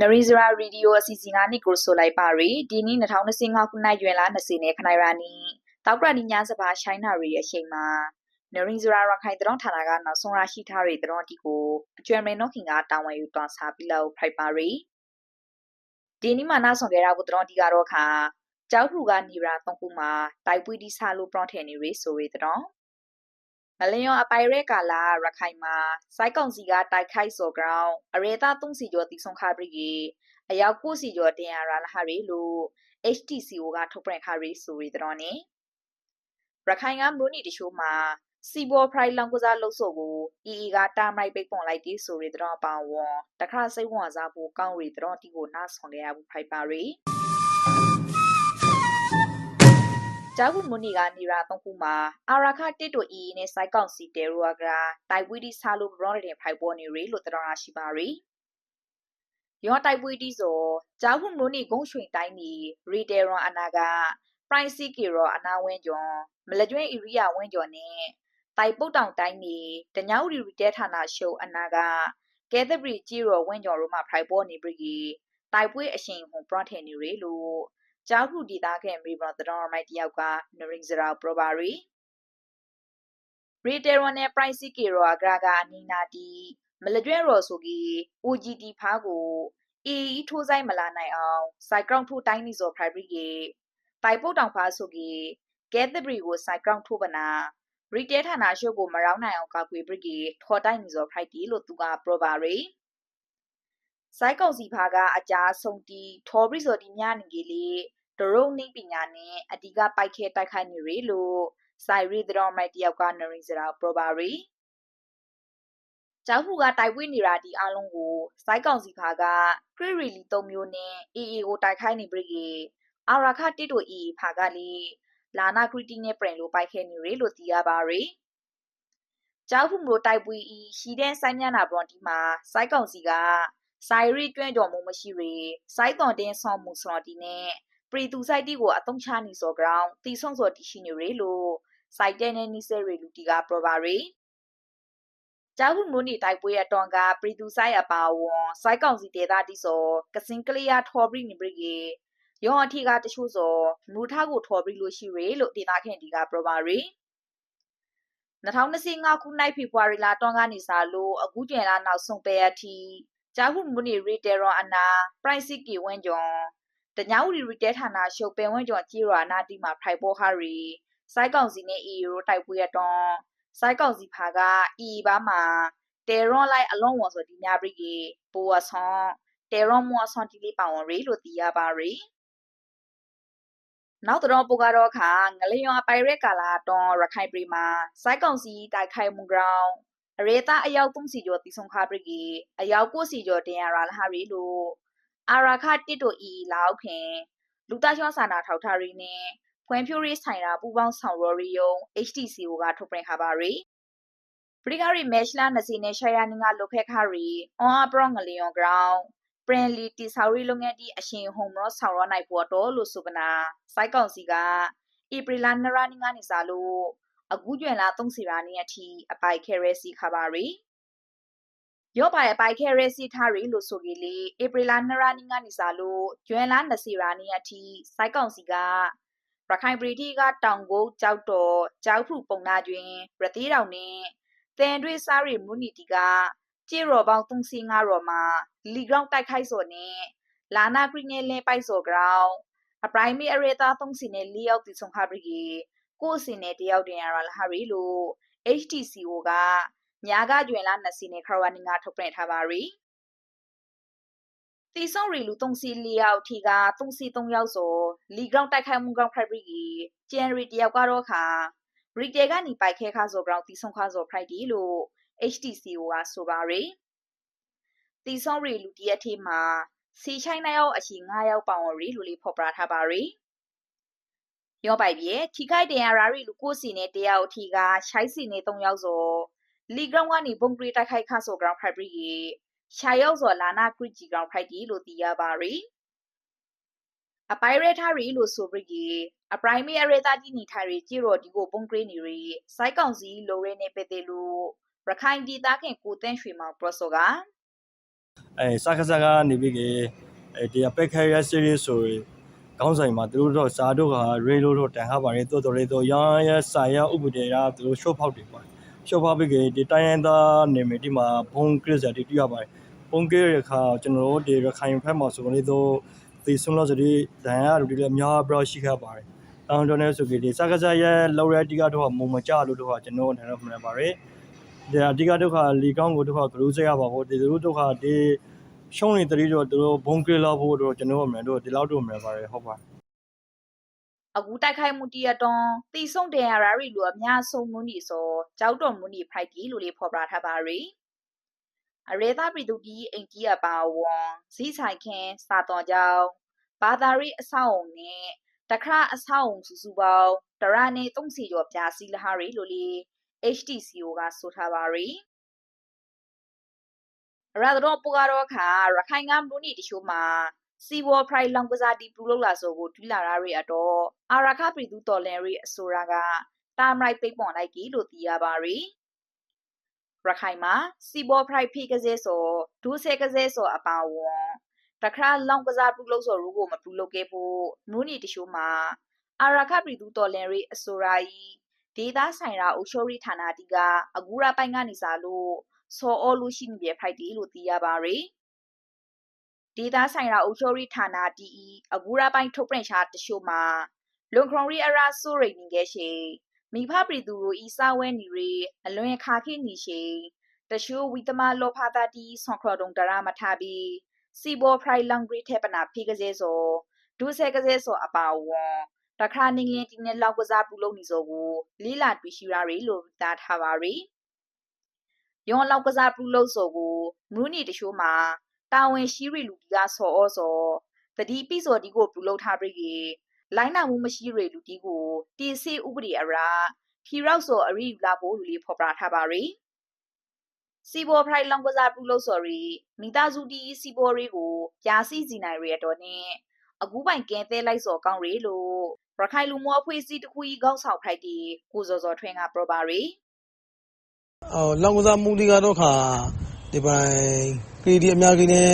နရီဇရာရေဒီယိုအစီအစဉ်ကနေကိုဆိုလိုက်ပါရီဒီနေ့2025ခုနှစ်ရွယ်လ20နဲ့ခနိုင်ရာနီတောက်ကရနီညာစပါရှိုင်းနာရီရဲ့အချိန်မှာနရီဇရာရခိုင်တောင်းဌာနကနောက်ဆုံးရရှိထားတဲ့တောင်းတီကိုအကျွမ်းမင်းနောခင်ကတာဝန်ယူတွားစားပြီးလောက်ဖိုက်ပါရီဒီနေ့မှနောက်ဆုံးကြရဖို့တောင်းတီကတော့ခါကျောက်ထူကနေရာသုံးခုမှာတိုက်ပွေးဒီဆာလို့ပရော့ထယ်နေရီဆိုရီတောင်း မလျော်အပိုင်ရဲကာလာရခိုင်မှာစိုက်ကောင်စီကတိုက်ခိုက်စော်ကြောင်းအရေသား3စီကျော်တီဆုံခါပရီအရောက်9စီကျော်တင်ရလာဟာရီလို့ HTCO ကထုတ်ပြန်ခါရီဆိုရီတော်နေရခိုင်ကမလို့နီတချို့မှာစီဘော်ဖရိုင်လောင်ကစားလို့ဆိုကို EE ကတာမိုက်ပိတ်ပွန်လိုက်ပြီးဆိုရီတော်ပါဝွန်တခါစိတ်ဝင်စားဖို့ကောင်းရီတော်တီကိုနားဆောင်ခဲ့ရဘူးဖိုက်ပါရီ ကျောက်ခုမွနီကနေရာသုံးခုမှာအာရာခတစ်တို့အီနဲ့စိုက်ကောင်စီတဲရိုကတိုက်ဝီဒီဆာလိုဘရောင်းတဲ့ဖိုက်ပေါ်နေရီလို့တတော်ရရှိပါရီယောတိုက်ဝီဒီဆိုကျောက်ခုမွနီဂုံရွှင်တိုင်းနီရီတဲရွန်အနာကပရိုင်စီကီရောအနာဝင်းကျော်မလကျွင်းအီရီယာဝင်းကျော်နဲ့တိုင်ပုတ်တောင်တိုင်းနီတညောက်ရီရီတဲဌာနရှုံအနာကကဲသပရီကြီးရောဝင်းကျော်တို့မှဖိုက်ပေါ်နေပြီတိုက်ပွဲအရှင်ဟွန်ပရော့ထဲနေရီလို့ ကျောက်ခုဒေသခံမေဘရတတော်မိုက်တယောက်ကနရင်းစရာပရဘာရီရီတေရွန်နဲ့ price ကေရောအဂရာကအနီနာတီမလကျွဲရောဆိုကြီး OGT ဖားကိုအေးထိုးဆိုင်မလာနိုင်အောင်စိုက်ကောင်ထိုးတိုင်းနေစော fabric ရေတိုင်ပုတ်တောင်ဖားဆိုကြီးကဲသဘရီကိုစိုက်ကောင်ထိုးပနာရီတဲဌာနရှုပ်ကိုမရောင်းနိုင်အောင်ကာကွယ်ပရိကေထော်တိုင်းနေစော friday လို့သူကပရဘာရီစိုက်ကောင်စီဖားကအကြာဆုံးတီထော်ဘရီဆိုတီညနေကြီးလေ ဒရုံနိပညာနဲ့အဓိကပိုက်ခဲတိုက်ခိုက်နေရလို့စိုင်ရီဒရောမိုက်တယောက်ကနရီစရာပရဘာရီကျောက်ဖူကတိုက်ပွေးနေတာဒီအလုံးကိုစိုက်ကောင်စီခါကခရရီလီ၃မျိုးနဲ့ AA ကိုတိုက်ခိုက်နေပြီအာရာခတစ်တို့ AA ဖာကလေလာနာခရီတီနဲ့ပြင်လို့ပိုက်ခဲနေရလို့သိရပါရီကျောက်ဖူမျိုးတိုက်ပွေးဤရှိတဲ့စိုက်မျက်နာဘွန်ဒီမှာစိုက်ကောင်စီကဆိုင်ရီတွန့်ကြော်မှုမရှိရီစိုက်တော်တင်းဆောင်မှုစော်တီနဲ့ ပရီတူဆိုင်တီကိုအတုံးချနေစော်ကြောင်းတီဆုံစော်တီရှိနေရီလို့စိုက်တဲ့နဲ့နီဆယ်ရီလူတီကပရပါရီကျောက်ဟုမိုးနေတိုက်ပွဲအတွန်ကပရီတူဆိုင်အပါဝွန်စိုက်ကောင်စီဒေတာတီစောကစင်ကလီယာထော်ဘရီနေဘရီယောအထီကတချို့စောမူထားကိုထော်ဘရီလို့ရှိရလို့ဒေတာခင်ဒီကပရပါရီ2025ခုနှစ်ဖေဖော်ဝါရီလတွန်ကနေစားလို့အခုကျင်လာနောက်ဆုံးပဲအထိကျောက်ဟုမိုးနေရီတေရောအနာ price ကီဝင်းကျော် တညဝရီရီတဲဌာနရှုပ်ပင်ဝင်းကျော်ကြီးရနာတီမှာဖိုက်ပေါ်ဟာရီစိုက်ကောင်စီနဲ့ EU တိုက်ပွဲအတွန်းစိုက်ကောင်စီဖာက EU ဘာမှာတေရွန်လိုက်အလုံးဝန်ဆိုဒီညာပရိကေပိုအဆွန်တေရွန်မောအဆွန်တီလေးပါဝင်ရီလို့သိရပါရီနောက်တော့ပိုကတော့ခါငလျော်ပိုင်ရက်ကာလာတွန်ရခိုင်ပြည်မှာစိုက်ကောင်စီတိုက်ခိုက်မှုကြောင့်အရေတာအယောက်3စီကျော်တီဆုံခါပရိကေအယောက်9စီကျော်တင်ရလာဟာရီလို့ အာရာခတစ်တို့ဤလောက်ခင်လူသားချင်းစာနာထောက်ထားရီနဲ့ဖွံ့ဖြိုးရေးဆိုင်ရာပူးပေါင်းဆောင်ရွက်ရေးယုံ HTCO ကထုတ်ပြန်ထားပါရီပရိဂရီမက်ရှလာနစီနဲ့ရှာယာနင်းကလုခဲခါရီအွန်အပရောငလီယွန်ဂရောင်းပရင်လီတီဆော်ရီလုံငန်းဒီအရှင်ဟုံမရောဆောင်ရနိုင်ပေါ်တော့လို့ဆိုပနာစိုက်ကောင်စီကဧပြီလနရာနင်းကနေစားလို့အခုကျွင်လာသုံးစီရာနေအထိအပိုက်ခဲရဲစီခါပါရီ ယောပါရဲ့ပိုက်ခဲရဲစီထားရီလို့ဆိုကြီးလေဧပြီလနရာနင်းကနေစားလို့ကျွင်လာနစီရာနေအထိစိုက်ကောင်စီကရခိုင်ပြည်တီကတောင်ကုန်းကြောက်တော်ကြောက်ဖူပုံနာတွင်ရသေးတောင်နှင့်တန်တွေစားရီမူနီတီကကြေရော်ပေါင်း305ရော်မှာလီဂရောင်းတိုက်ခိုက်စော်နှင့်လာနာကရီငယ်လင်းပိုက်စော်ဂရောင်းအပရိုင်မီအရေသား3စီနဲ့4ယောက်တီဆုံခါပရီကိုစီနဲ့တယောက်တင်ရလာဟာရီလို့ HTCO က ညာကကျွင်လာ2စီနဲ့ခရဝနီငါထုတ်ပြန်ထားပါရီတီဆုံရီလူ3စီ4ယောက်ထီက3စီ3ယောက်ဆိုလီဂရောင်းတိုက်ခိုက်မှုကောင်ဖရိုက်ဘရီဂျန်ရီတယောက်ကတော့ခါရီတဲကနေပိုက်ခဲခါဆိုကောင်တီဆုံခါဆိုဖရိုက်ဒီလို့ HTCO ကဆိုပါရီတီဆုံရီလူတရက်ထေးမှာစီချိုင်းနိုင်အောင်အရှိ9ယောက်ပေါင်ရီလူလေးဖော်ပြထားပါရီရောပိုက်ပြေထိခိုက်တင်ရရာရီလူကိုစီနဲ့တယောက်အထီကရှိုက်စီနဲ့3ယောက်ဆို လီဂရောင်းကနေဘုံပရီတိုက်ခိုက်ခါဆိုကောင်ဖရိုက်ဘရီရှာရောက်စော်လာနာခရစ်ဂျီကောင်ဖိုက်တီလို့သိရပါရီအပိုင်ရထားရီလို့ဆိုပြီးအပရိုင်မီအရေတာတီနီထားရီကြည့်တော့ဒီကိုပုံကရင်းနေရီစိုက်ကောင်စီလိုရဲနေပတဲ့လို့ရခိုင်ဒေသခင်ကိုတန်းရွှေမောင်ပရော့စောကအဲစကားစကားနေပြီးကအဲဒီအပက်ခဲရစီရီဆိုကောင်းဆိုင်မှာသူတို့တော့စာတို့ကရေလိုတော့တန်ခါပါတယ်တော်တော်လေးတော့ရရစာရဥပဒေရသူတို့ရှော့ဖောက်တယ်ပါ ရှော့ဖောက်ပြီးကဒီတိုင်းရန်သားနေမဒီမှာဘုံကရစ်စတီတွေ့ရပါတယ်ဘုံကရခါကျွန်တော်တို့ဒီရခိုင်ဖက်မှာဆိုလို့တော့ဒီဆုံးလို့ဆိုဒီဒန်ရတို့ဒီလည်းအများပြရှိခဲ့ပါတယ်တောင်းတနေဆိုကြဒီစကားစရလောက်ရတိကတော့မုံမကြလို့တော့ကျွန်တော်လည်းမှန်ပါတယ်ဒီအဓိကဒုက္ခလီကောင်းကိုဒုက္ခဂရုစရပါဖို့ဒီလိုဒုက္ခဒီရှုံးနေတရီတော့သူတို့ဘုံကရလာဖို့တော့ကျွန်တော်အမှန်တော့ဒီလောက်တော့မှန်ပါတယ်ဟုတ်ပါ အခုတိုက်ခိုက်မှုတရတွန်တီဆုံတဲ့ရရီလိုအများဆုံးမှုနီဆိုကြောက်တော်မှုနီဖိုက်တီလိုလေးဖော်ပြထားပါရီအရေသားပြည်သူကြီးအိမ်ကြီးအပါဝွန်ဇီဆိုင်ခင်စာတော်ကြောင့်ဘာသာရေးအဆောက်အုံနဲ့တခရအဆောက်အုံစုစုပေါင်းတရနေ30ကျော်ပြာစီလဟာရီလိုလေး HTCO ကဆိုထားပါရီရသတော့ပူကတော့ခါရခိုင်ကမလူနီတချို့မှာ စီဝေါ်ဖရိုင်လောင်ကစားတီပူလို့လာဆိုကိုတွီလာရရီအတော့အာရခပြည်သူတော်လန်ရီအဆိုရာကတာမရိုက်ပိတ်ပွန်လိုက်ကြီးလို့သိရပါရီရခိုင်မှာစီဘောဖရိုက်ဖိကစဲဆိုဒူးဆဲကစဲဆိုအပါဝွန်တခါလောင်ကစားပူလို့ဆိုရူကိုမပူလို့ခဲ့ဖို့နူးနီတချို့မှာအာရခပြည်သူတော်လန်ရီအဆိုရာကြီးဒေတာဆိုင်ရာအုပ်ချုပ်ရေးဌာနတီကအကူရာပိုင်းကနေစားလို့စော်အော်လို့ရှိနေပြဖိုက်တီလို့သိရပါရီ ဒေတာဆိုင်ရာအုပ်ချုပ်ရေးဌာနတီအကူရာပိုင်းထုတ်ပြန်ရှာတချို့မှာလွန်ခရွန်ရီအရာဆိုရိနေခဲ့ရှိမိဖပြည်သူတို့ဤစာဝဲနေရီအလွန်ခါခိနေရှိတချို့ဝီတမလောဖာတာတီဆွန်ခရဒုံတရာမထဘီစီဘောဖရိုင်လန်ဂရီထေပနာဖိကစဲဆိုဒုဆဲကစဲဆိုအပါဝွန်တခါနင်းလင်းတင်းနဲ့လောက်ကစားပူလုံးနေဆိုကိုလီလာတွေ့ရှိရရီလို့တားထားပါရီယောလောက်ကစားပူလုံးဆိုကိုမူးနီတချို့မှာ တာဝန်ရှိရီလူဒီကဆော်ဩဆော်တတိပိစော်ဒီကိုပူလုံးထားပြီးကေလိုင်းနာမှုမရှိရီလူဒီကိုတီစီဥပဒေအရာဖြီရောက်စော်အရိယူလာဖို့လူလေးဖော်ပြထားပါရီစီဘောဖရိုင်လောင်ကစားပူလို့ဆိုရီမိသားစုတီစီဘောရီကိုပြာစီစီနိုင်ရတော့နဲ့အခုပိုင်ကဲသေးလိုက်စော်ကောင်းရီလို့ရခိုင်လူမျိုးအဖွဲ့အစည်းတစ်ခုကြီးကောက်ဆောင်ဖိုက်တီကိုစောစောထွင်းကပြောပါရီအော်လောင်ကစားမှုတွေကတော့ခါ ဒီပိုင်းကရီဒီအများကြီးနဲ့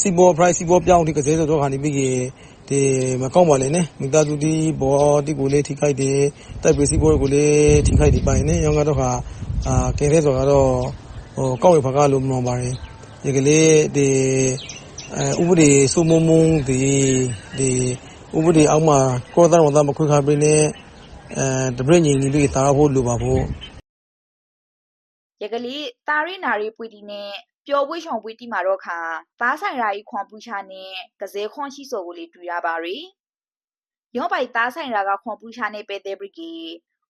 စီဘော price စီဘောပြောင်းဒီကစားတော့ခါနေပြီးကြီးဒီမကောင်းပါလေနဲ့မိသားစုဒီဘောဒီကိုလေးထိခိုက်တယ်တိုက်ပစီဘောကိုလေးထိခိုက်ဒီပိုင်းနဲ့ရောင်းကတော့ခါအာကဲတဲ့ဆိုတော့ဟိုကောက်ရဖကားလို့မလို့ပါတယ်ဒီကလေးဒီအဲဥပဒေစုမုံမုံဒီဒီဥပဒေအောက်မှာကောသားတော်သားမခွေခါပြင်းနဲ့အဲတပြည့်ညီညီလေးတာဖို့လိုပါဖို့ ရကလေးတာရီနာရီပွေတီနဲ့ပျော်ပွေးချောင်ပွေးတီမှာတော့ခါသားဆိုင်ရာကြီးခွန်ပူချာနဲ့ကစဲခွန်ရှိစော်ကိုလေးတွေ့ရပါရီရောပိုက်သားဆိုင်ရာကခွန်ပူချာနဲ့ပဲတဲ့ဘရကီ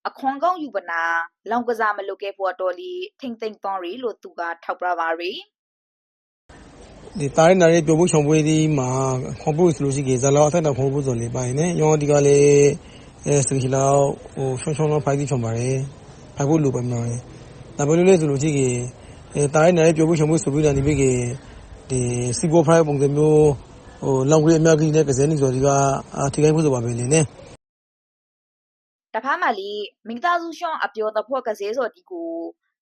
အခွန်ကောင်းယူပနာလောင်ကစားမလုပ်ခဲ့ဖို့အတော်လေးထိမ့်သိမ့်သွားရီလို့သူကထောက်ပြပါရီဒီတာရနာရဲ့ပြိုဖို့ချောင်ပွဲဒီမှာခွန်ဖို့ဆိုလို့ရှိရင်ဇာလောအထက်တော့ခွန်ဖို့ဆိုလေပိုင်းနဲ့ရောဒီကလေးအဲစကီလောက်ဟိုရှောင်းရှောင်းလောက်ဖိုက်ပြီးချောင်ပါတယ်ဖိုက်ဖို့လိုပဲမှာ ဒါပဲလို့လေဆိုလို့ရှိရင်အဲတာရနာရဲ့ပြိုဖို့ချောင်ဖို့ဆိုပြီးတာဒီပြီးကဒီစီဘောဖိုက်ပုံစံမျိုးဟိုလောင်ကြီးအများကြီးနဲ့ကစဲနေဆိုဒီကအာထိခိုက်ဖို့ဆိုပါပဲလေနဲ့တဖားမလီမိသားစုရှောင်းအပျော်တဖွဲ့ကစဲစော်ဒီကို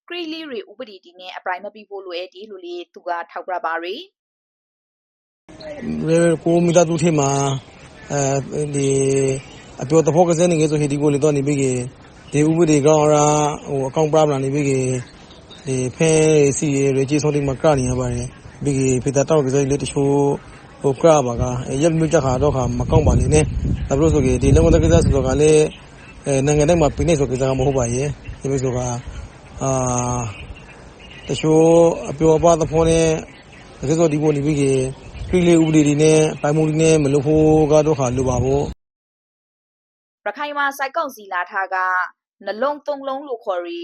ကရီလီရီဥပဒေတီနဲ့အပရိုင်မပြီးဖို့လိုအပ်ဒီလိုလေးသူကထောက်ပြပါရီကိုမိသားစုထဲမှာအဲဒီအပြောတဖို့ကစဲနေဆိုဟီဒီကိုလေတော့နေပြီးက ဒီဥပဒေကောင်းရာဟိုအကောင့်ပရမလာနေပြီးကဒီဖဲစီရကြီးဆုံးတိမှာကနေရပါတယ်ပြီးကဖေတာတော့ကစဲလေးတချို့ဟိုကရပါကရက်မြကြခါတော့ခါမကောင်းပါလေနဲ့ဒါပြလို့ဆိုကြဒီလုံးဝတကစားဆိုတော့ကလည်းအဲနိုင်ငံတိုင်းမှာပြနေဆိုကြတာမဟုတ်ပါရဲ့ဒီလိုဆိုကအာတချို့အပြောပါသဖို့နဲ့တကယ်ဆိုဒီပေါ်နေပြီးကပြိလေဥပဒေတွေနဲ့ပိုင်မှုတွေနဲ့မလုပ်ဖို့ကတော့ခါလိုပါဖို့ရခိုင်မှာစိုက်ကောက်စီလာထားက နှလုံးသုံးလုံးလို့ခေါ်ရီ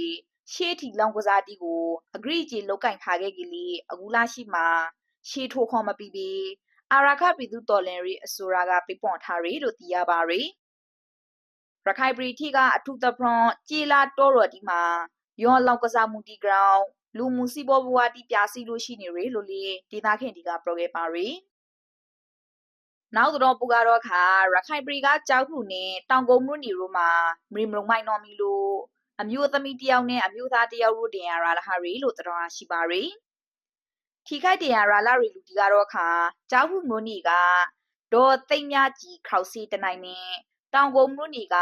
ရှေးထီလောင်ကစားတီကိုအဂရိကြီးလောက်ကင်ခါခဲ့ကြီးလီအကူလာရှိမှာရှေးထိုးခေါ်မပြီးပြီးအာရခပြည်သူတော်လင်ရီအစိုးရကပြပွန်ထားရီလို့သိရပါရီရခိုင်ပရီတီကအထုသဖရွန်ကြေလာတောတော်ဒီမှာယောလောက်ကစားမှုတီဂရောင်းလူမှုစီဘောဘဝတီပြစီလို့ရှိနေရီလို့လေဒေတာခင်ဒီကပြောခဲ့ပါရီ နောက်တော့ပူကတော့ခါရခိုင်ပရီကကြောက်ခုနဲ့တောင်ကုန်းမြို့နေရိုမှာမရီမလုံမိုင်နော်မီလို့အမျိုးသမီးတယောက်နဲ့အမျိုးသားတယောက်တို့တင်ရတာလားဟာရီလို့တော်တော်ရှိပါရီထိခိုက်တရားရာလာရီလူဒီကတော့ခါကြောက်ဟုမျိုးနီကဒေါ်သိမ့်မြကြီးခေါစီတနိုင်နဲ့တောင်ကုန်မျိုးနီက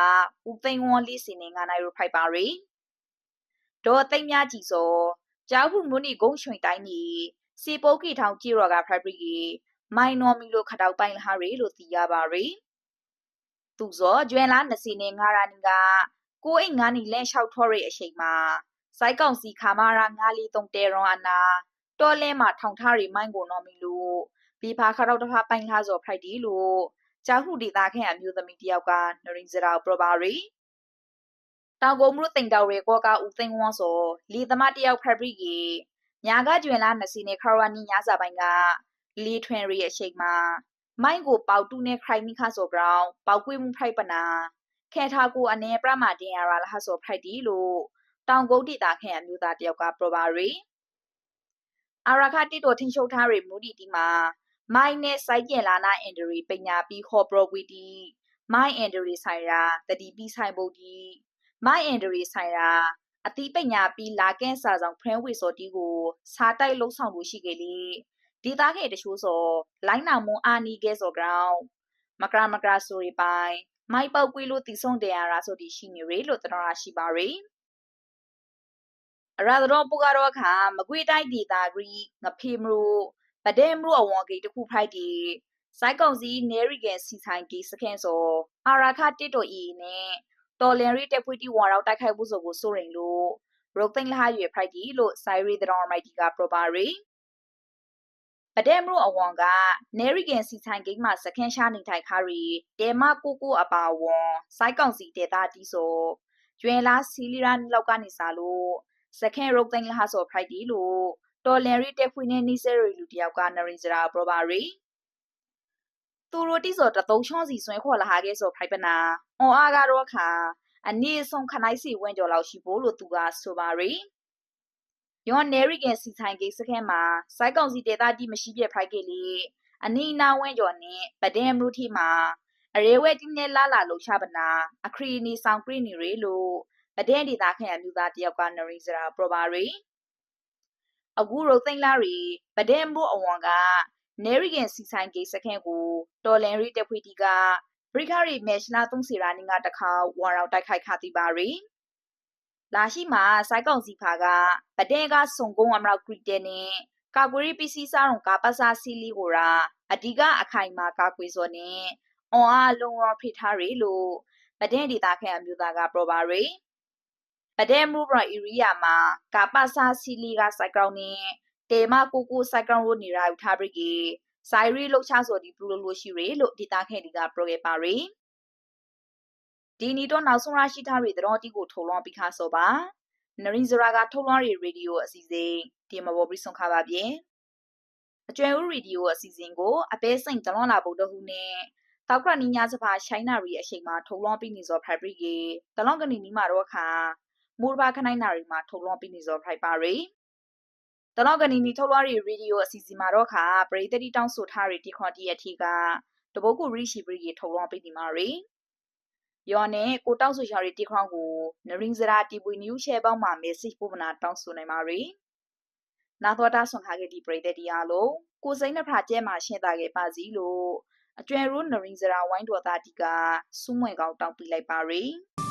ဦးသိန်းဝန်းလေးစင်နေငါနိုင်ရဖိုက်ပါရီဒေါ်သိမ့်မြကြီးစောကြောက်ဟုမျိုးနီဂုံရွှင်တိုင်းနီစီပုတ်ကီထောင်ကြည့်ရော်ကဖက်ဘရီ မိုင်နော်မီလိုခတောက်ပိုင်လာရီလို့သိရပါရီသူစောကျွဲလားနစီနေငါရာနီကကိုအိတ်ငါနီလဲလျှောက်ထော်ရိအချိန်မှာစိုက်ကောင်စီခါမာရာငါလီတုံတဲရွန်အနာတော်လဲမှာထောင်ထားရီမိုင်းကိုနော်မီလို့ဘီဖာခရောက်တဖာပိုင်လာစော်ဖိုက်ဒီလို့ကြောက်ဟုဒေတာခင်အမျိုးသမီးတယောက်ကနရင်စရာပရပါရီတောင်ကုန်မှုတင်တော်ရေကောကဦးသိန်းဝန်းစောလီသမတယောက်ဖက်ဘရီကြီးညာကကျွင်လာနစီနေခရဝနီညာစာပိုင်းက လီထွင်ရီအချိန်မှာမိုင်းကိုပေါတူနဲ့ခရိုင်မိခါဆိုကောင်ပေါကွေးမှုဖိုက်ပနာခဲထားကိုအနေပြမတင်ရလာဟဆိုဖိုက်ဒီလို့တောင်ကုတ်ဒေတာခင်အမျိုးသားတယောက်ကပရပါရီအာရခတိတိုထင်းရှုပ်ထားရီမူဒီတီမှာမိုင်းနဲ့စိုက်ကျင်လာနာအင်ဒရီပညာပြီးခေါ်ပရိုဝီတီမိုင်းအင်ဒရီဆိုင်ရာတတိပြီးဆိုင်ဖို့ဒီမိုင်းအင်ဒရီဆိုင်ရာအတိပညာပြီးလာကင်းစာဆောင်ဖရန်ဝေစော်တီကိုစားတိုက်လုံးဆောင်လို့ရှိခဲ့လေ ဒီသားခဲ့တချို့စောလိုင်းနာမွန်အာနီကဲစောကောင်မကရာမကရာဆိုရီပိုင်မိုက်ပေါက်ကွေးလို့တီဆုံးတရားရာဆိုတီရှိနေရလို့တတော်ရာရှိပါရီအရာတော်ပူကတော့အခါမကွေးတိုက်ဒေတာဂရီငဖေမလို့ဗဒဲမလို့အဝန်ကေတခုဖိုက်တီစိုက်ကောင်စီနေရီကန်စီဆိုင်ကေစကန်စောအာရာခတစ်တိုအီနဲ့တော်လန်ရီတက်ဖွေတီဝါရောက်တိုက်ခိုက်မှုဆိုကိုစိုးရင်လို့ရုတ်သိန်းလာရွေဖိုက်တီလို့ဆိုင်ရီတတော်မိုက်တီကပရပါရီ ပဒဲမလို့အဝန်ကနေရီကန်စီဆိုင်ကိန်းမှာစကန်ရှာနေထိုင်ခါရီတဲမကိုကိုအပါဝွန်စိုက်ကောင်စီတေတာတီဆိုကျွဲလာစီလီရန်လောက်ကနေစားလို့စကန်ရုတ်သိန်းလာဆိုဖိုက်တီလို့တော်လန်ရီတက်ဖွေနဲ့နီဆယ်ရီလူတယောက်ကနရင်စရာပရပါရီသူရိုတိဆိုတသုံးချောစီဆွဲခေါ်လာခဲ့ဆိုဖိုက်ပနာအော်အားကတော့ခါအနည်းဆုံးခနိုင်စီဝင်းကြော်လောက်ရှိဖို့လို့သူကဆိုပါရီ ယော်နယ်ရီကန်စီဆိုင်ကိစခဲမှာစိုက်ကောင်စီဒေတာတိမရှိပြဖိုက်ကေလေအနီနာဝင်းကြော်နဲ့ပဒဲမလူထီမှာအရေဝဲတင်းနဲ့လာလာလှချပနာအခရီနီဆောင်ခရီနီရီလို့ပဒဲဒေတာခင်အမျိုးသားတယောက်ကနရီစရာပရပါရီအခုရုတ်သိန်းလာရီဗဒဲမလို့အဝန်ကနေရီကန်စီဆိုင်ကိစခဲကိုတော်လန်ရီတက်ဖွေတီကဘရိခရီမက်ရှလာသုံးစီရာနီကတခါဝါရောက်တိုက်ခိုက်ခါတိပါရီ လာရှိမှာစိုက်ကောင်စီဖာကဗဒဲကစုံကုန်းအမရောက်ခရီတဲနဲ့ကာကွေရီပစ္စည်းစားရုံကပစာစီလီကိုရာအဓိကအခိုင်မာကာကွေစောနဲ့အွန်အားလုံးဝဖိထားရီလို့ဗဒဲဒေတာခဲအမျိုးသားကပရပါရီပဒဲမူဘရာအီရီယာမှာကာပစာစီလီကစိုက်ကောင်နဲ့တေမကိုကိုစိုက်ကောင်ရိုနေရာယူထားပြီးကြီးဆိုင်ရီလှုပ်ချဆိုဒီပလူလိုရှိရီလို့ဒေတာခဲဒီကပရိုခဲ့ပါရီ ဒီနီတော့နောက်ဆုံးရရှိထားရီတော်တီကိုထုံလွှမ်းပြီးခါဆိုပါနရင်ဇရာကထုံလွှမ်းရီရေဒီယိုအစီအစဉ်ဒီမှာပေါ်ပြီးဆုံးခါပါပြင်အကျွဲဦးရေဒီယိုအစီအစဉ်ကိုအပဲစိန်တလွန်လာဗုဒ္ဓဟူနဲ့တောက်ကရနီညာစပါရှိုင်းနာရီအချိန်မှာထုံလွှမ်းပြီးနေစောဖက်ဘရီကေတလွန်ကနီနီမှာတော့ခါမူရဘာခနိုင်နာရီမှာထုံလွှမ်းပြီးနေစောဖိုက်ပါရီတလောက်ကနီနီထုတ်လွှားရီရေဒီယိုအစီအစဉ်မှာတော့ခါပရိသတိတောင်းဆိုထားရီတီခွန်တီအထီကတပုတ်ကူရီရှိပရီထုတ်လွှားပေးဒီမှာရီ ယောနဲ့ကိုတောက်ဆိုရှာရီတီခွန်ကိုနရင်စရာတီပွေနျူးရှဲပေါင်းမှာ message ပို့မနာတောင်းဆိုနိုင်ပါရီနာသောတာဆွန်ခါခဲ့ဒီပရိသတိအားလုံးကိုစိမ့်နှဖာကျဲမှာရှင်းတာခဲ့ပါစီလို့အကျွဲရိုးနရင်စရာဝိုင်းတော်သားတီကစူးမွေကောင်းတောင်းပြလိုက်ပါရီ။